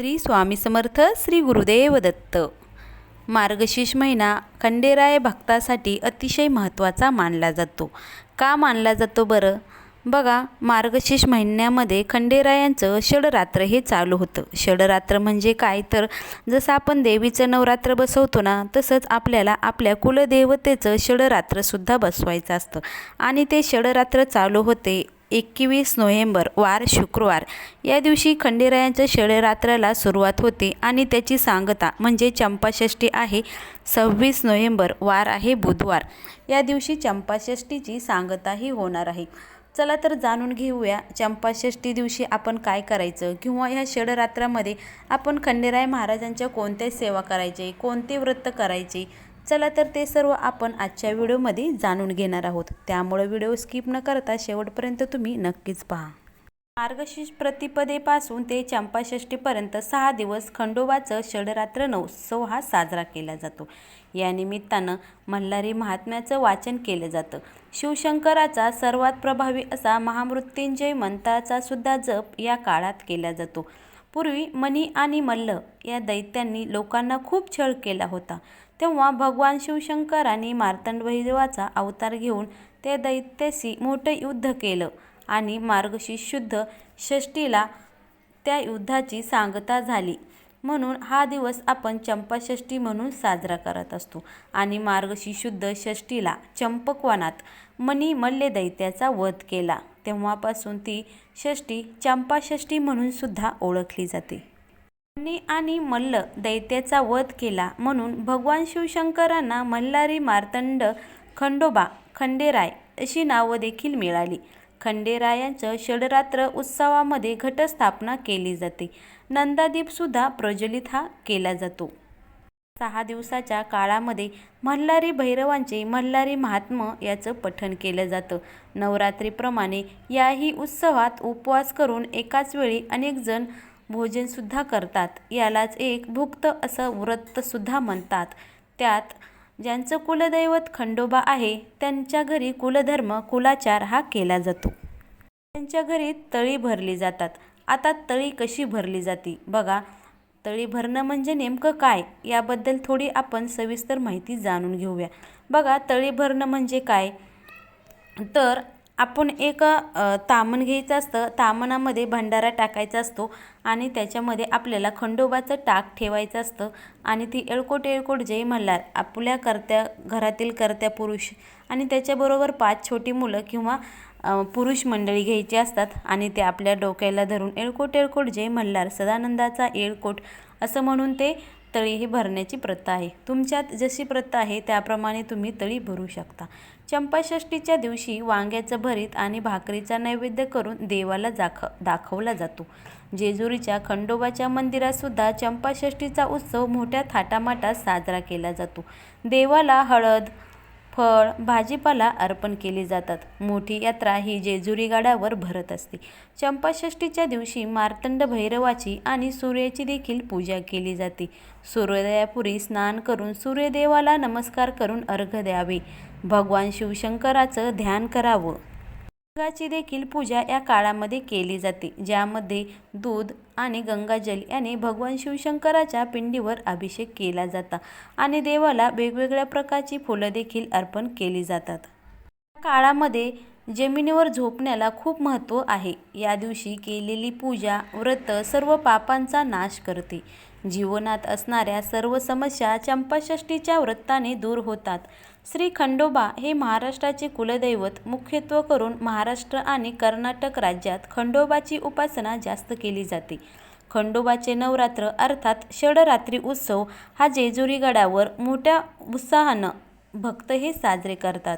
श्री स्वामी समर्थ श्री गुरुदेव दत्त. मार्गशीर्ष महिना खंडेराय भक्तासाठी अतिशय महत्त्वाचा मानला जातो. का मानला जातो बरं? बघा मार्गशीर्ष महिन्यामध्ये खंडेरायांचं षडरात्र हे चालू होतं. षडरात्र म्हणजे काय? तर जसं आपण देवीचं नवरात्र बसवतो ना तसंच आपल्याला आपल्या कुलदेवतेचं षडरात्रसुद्धा बसवायचं असतं. आणि ते षडरात्र चालू होते एकवीस नोव्हेंबर वार शुक्रवार. या दिवशी खंडेरायांच्या षडरात्राला सुरुवात होते आणि त्याची सांगता म्हणजे चंपाषष्ठी आहे सव्वीस नोव्हेंबर वार आहे बुधवार. या दिवशी चंपाषष्ठीची सांगताही होणार आहे. चला तर जाणून घेऊया चंपाषष्ठी दिवशी आपण काय करायचं किंवा ह्या षडरात्रामध्ये आपण खंडेराय महाराजांच्या कोणत्या सेवा करायचे कोणते व्रत करायचे चला तर ते सर्व आपण आजच्या व्हिडिओमध्ये जाणून घेणार आहोत. त्यामुळे व्हिडिओ स्किप न करता शेवटपर्यंत तुम्ही नक्कीच पहा. मार्गशीर्ष प्रतिपदेपासून ते चंपाषष्ठीपर्यंत सहा दिवस खंडोबाचं षडरात्र नवोत्सव हा साजरा केला जातो. या निमित्तानं मल्हारी महात्म्याचं वाचन केलं जातं. शिवशंकराचा सर्वात प्रभावी असा महामृत्युंजय मंत्राचा सुद्धा जप या काळात केला जातो. पूर्वी मणी आणि मल्ल या दैत्यांनी लोकांना खूप छळ केला होता. तेव्हा भगवान शिवशंकरांनी मार्तंडभैरवाचा अवतार घेऊन त्या दैत्याशी मोठं युद्ध केलं आणि मार्गशीर्ष शुद्ध षष्टीला त्या युद्धाची सांगता झाली. म्हणून हा दिवस आपण चंपाषष्ठी म्हणून साजरा करत असतो आणि मार्गशी शुद्ध षष्टीला चंपकवनात मनी मल्ले दैत्याचा वध केला. तेव्हापासून ती षष्टी चंपाषष्ठी म्हणून सुद्धा ओळखली जाते. आणि मल्ल दैत्याचा वध केला म्हणून भगवान शिवशंकरांना मल्हारी मार्तंड खंडोबा खंडेराय अशी नावं देखील मिळाली. खंडेरायांचं षडरात्र उत्सवामध्ये घटस्थापना केली जाते. नंदादीपसुद्धा प्रज्वलित हा केला जातो. सहा दिवसाच्या काळामध्ये मल्हारी भैरवांचे मल्हारी महात्म याचं पठण केलं जातं. नवरात्रीप्रमाणे याही उत्सवात उपवास करून एकाच वेळी अनेक जण भोजनसुद्धा करतात. यालाच एक भुक्त असं व्रतसुद्धा म्हणतात. त्यात ज्यांचं कुलदैवत खंडोबा आहे त्यांच्या घरी कुलधर्म कुलाचार हा केला जातो. त्यांच्या घरी तळी भरली जातात. आता तळी कशी भरली जाते? बघा तळी भरणं म्हणजे नेमकं काय? याबद्दल थोडी आपण सविस्तर माहिती जाणून घेऊया. बघा तळी भरणं म्हणजे काय? तर आपण एक तामण घ्यायचं असतं. तामणामध्ये भंडारा टाकायचा असतो आणि त्याच्यामध्ये आपल्याला खंडोबाचं टाक ठेवायचं असतं आणि ती एळकोट एळकोट जय मल्हार आपल्या करत्या घरातील करत्या पुरुष आणि त्याच्याबरोबर पाच छोटी मुलं किंवा पुरुष मंडळी घ्यायची असतात आणि ते आपल्या डोक्याला धरून एळकोट एळकोट जय मल्हार सदानंदाचा एळकोट असं म्हणून ते तळी ही भरण्याची प्रथा आहे. तुमच्यात जशी प्रथा आहे त्याप्रमाणे तुम्ही तळी भरू शकता. चंपाषष्ठीच्या दिवशी वांग्याचं भरीत आणि भाकरीचा नैवेद्य करून देवाला दाख दाखवला जातो. जेजुरीच्या खंडोबाच्या मंदिरातसुद्धा चंपाषष्ठीचा उत्सव मोठ्या थाटामाटात साजरा केला जातो. देवाला हळद फळ भाजीपाला अर्पण केले जातात. मोठी यात्रा ही जेजुरी गाड्यावर भरत असते. चंपाषष्ठीच्या दिवशी मार्तंड भैरवाची आणि सूर्याची देखील पूजा केली जाते. सूर्योदयापूर्वी स्नान करून सूर्यदेवाला नमस्कार करून अर्घ्य द्यावे. भगवान शिवशंकराचं ध्यान करावं. गंगाची देखील पूजा या काळामध्ये केली जाते ज्यामध्ये दूध आणि गंगाजल याने भगवान शिवशंकराच्या पिंडीवर अभिषेक केला जाता आणि देवाला वेगवेगळ्या प्रकारची फुलं देखील अर्पण केली जातात. या काळामध्ये जमिनीवर झोपण्याला खूप महत्त्व आहे. या दिवशी केलेली पूजा व्रत सर्व पापांचा नाश करते. जीवनात असणाऱ्या सर्व समस्या चंपाषष्ठीच्या व्रताने दूर होतात. श्री खंडोबा हे महाराष्ट्राचे कुलदैवत मुख्यत्व करून महाराष्ट्र आणि कर्नाटक राज्यात खंडोबाची उपासना जास्त केली जाते. खंडोबाचे नवरात्र अर्थात षडरात्री उत्सव हा जेजुरी गडावर मोठ्या उत्साहानं भक्त हे साजरे करतात.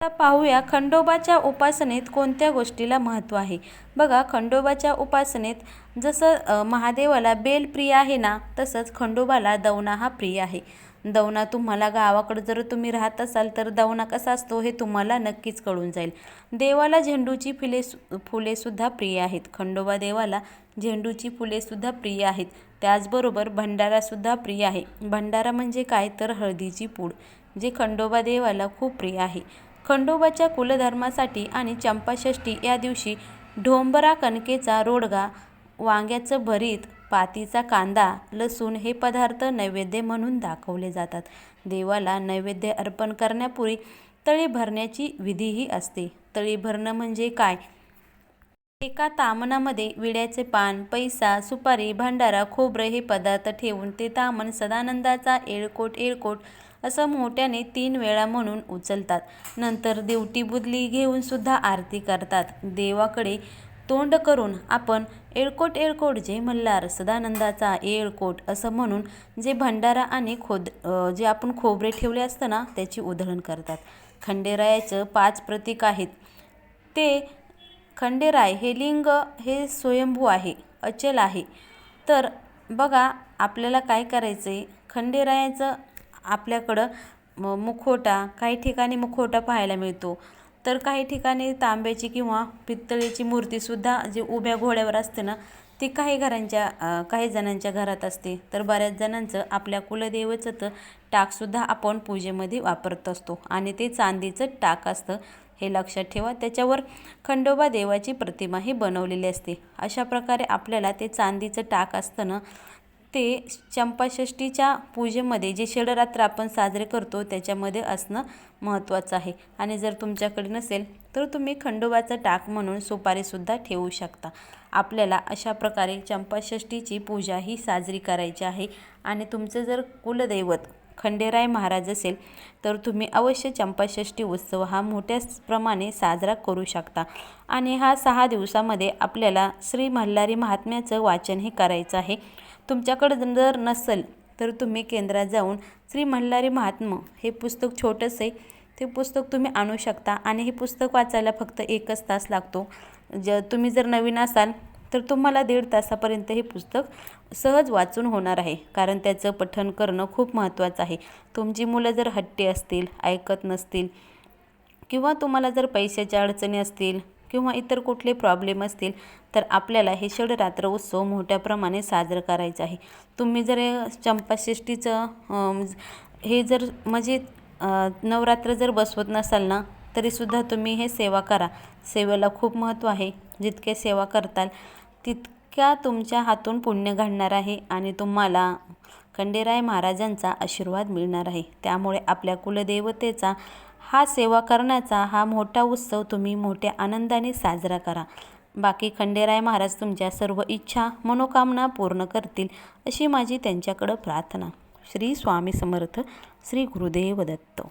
आता पाहूया खंडोबाच्या उपासनेत कोणत्या गोष्टीला महत्त्व आहे. बघा खंडोबाच्या उपासनेत जसं महादेवाला बेल प्रिय आहे ना तसंच खंडोबाला दवना हा प्रिय आहे. दवना तुम्हाला गावाकडं जर तुम्ही राहत असाल तर दवना कसा असतो हे तुम्हाला नक्कीच कळून जाईल. देवाला झेंडूची फुले फुलेसुद्धा प्रिय आहेत. खंडोबा देवाला झेंडूची फुलेसुद्धा प्रिय आहेत. त्याचबरोबर भंडारासुद्धा प्रिय आहे. भंडारा म्हणजे काय? तर हळदीची पूड जे खंडोबा देवाला खूप प्रिय आहे. खंडोबाच्या कुलधर्मासाठी आणि चंपाषष्ठी या दिवशी ढोंबरा कणकेचा रोडगा वांग्याचं भरीत पातीचा कांदा लसूण हे पदार्थ नैवेद्य म्हणून दाखवले जातात. देवाला नैवेद्य अर्पण करण्यापूर्वी तळी भरण्याची विधीही असते. तळी भरणं म्हणजे काय? एका तामणामध्ये विड्याचे पान पैसा सुपारी भंडारा खोबरं हे पदार्थ ठेवून ते तामण सदानंदाचा येळकोट येळकोट असं मोठ्याने तीन वेळा म्हणून उचलतात. नंतर देवटी बुदली घेऊन सुद्धा आरती करतात. देवाकडे तोंड करून आपण येळकोट येळकोट जे मल्हार सदानंदाचा एळकोट असं म्हणून जे भंडारा आणि खोद जे आपण खोबरे ठेवले असतं ना त्याची उधळण करतात. खंडेरायाचं पाच प्रतीक आहेत. ते खंडेराय हे लिंग हे स्वयंभू आहे अचल आहे. तर बघा आपल्याला काय करायचं आहे खंडेरायाचं आपल्याकडं म मुखवटा काही ठिकाणी मुखवटा पाहायला मिळतो. तर काही ठिकाणी तांब्याची किंवा पित्तळेची मूर्तीसुद्धा जी उभ्या घोड्यावर असते ना ती काही घरांच्या काही जणांच्या घरात असते. तर बऱ्याच जणांचं आपल्या कुलदेवचं तर टाकसुद्धा आपण पूजेमध्ये वापरत असतो. आणि ते चांदीचं टाक असतं हे लक्षात ठेवा. त्याच्यावर खंडोबा देवाची प्रतिमाही बनवलेली असते. अशा प्रकारे आपल्याला ते चांदीचं टाक असतं ना ते चंपाषष्ठीच्या पूजेमध्ये जे षडरात्र आपण साजरे करतो त्याच्यामध्ये असणं महत्त्वाचं आहे. आणि जर तुमच्याकडे नसेल तर तुम्ही खंडोबाचं टाक म्हणून सुपारीसुद्धा ठेवू शकता. आपल्याला अशा प्रकारे चंपाषष्ठीची पूजा ही साजरी करायची आहे. आणि तुमचं जर कुलदैवत खंडेराय महाराज असेल तर तुम्ही अवश्य चंपाषष्ठी उत्सव हा मोठ्या प्रमाणे साजरा करू शकता. आणि हा सहा दिवसामध्ये आपल्याला श्री मल्हारी महात्म्याचं वाचन हे करायचं आहे. तुमच्याकडं जर नसेल तर तुम्ही केंद्रात जाऊन श्री मल्हारी महात्म हे पुस्तक छोटंसं आहे. ते पुस्तक तुम्ही आणू शकता आणि हे पुस्तक वाचायला फक्त एकच तास लागतो. ज तुम्ही जर नवीन असाल तर तुम्हाला दीड तासापर्यंत हे पुस्तक सहज वाचून होणार आहे. कारण त्याचं पठण करणं खूप महत्त्वाचं आहे. तुमची मुलं जर हट्टी असतील ऐकत नसतील किंवा तुम्हाला जर पैशाच्या अडचणी असतील किंवा इतर कुठले प्रॉब्लेम असतील तर आपल्याला हे षडरात्र उत्सव मोठ्या प्रमाणे साजरं करायचं आहे. तुम्ही जर चंपाषष्ठीचं हे जर म्हणजे नवरात्र जर बसवत नसाल ना तरीसुद्धा तुम्ही हे सेवा करा. सेवेला खूप महत्त्व आहे. जितके सेवा करताल तितक्या तुमच्या हातून पुण्य घडणार आहे आणि तुम्हाला खंडेराय महाराजांचा आशीर्वाद मिळणार आहे. त्यामुळे आपल्या कुलदेवतेचा हा सेवा करण्याचा हा मोठा उत्सव तुम्ही मोठ्या आनंदाने साजरा करा. बाकी खंडेराय महाराज तुमच्या सर्व इच्छा मनोकामना पूर्ण करतील अशी माझी त्यांच्याकडं प्रार्थना. श्री स्वामी समर्थ श्री गुरुदेव दत्त.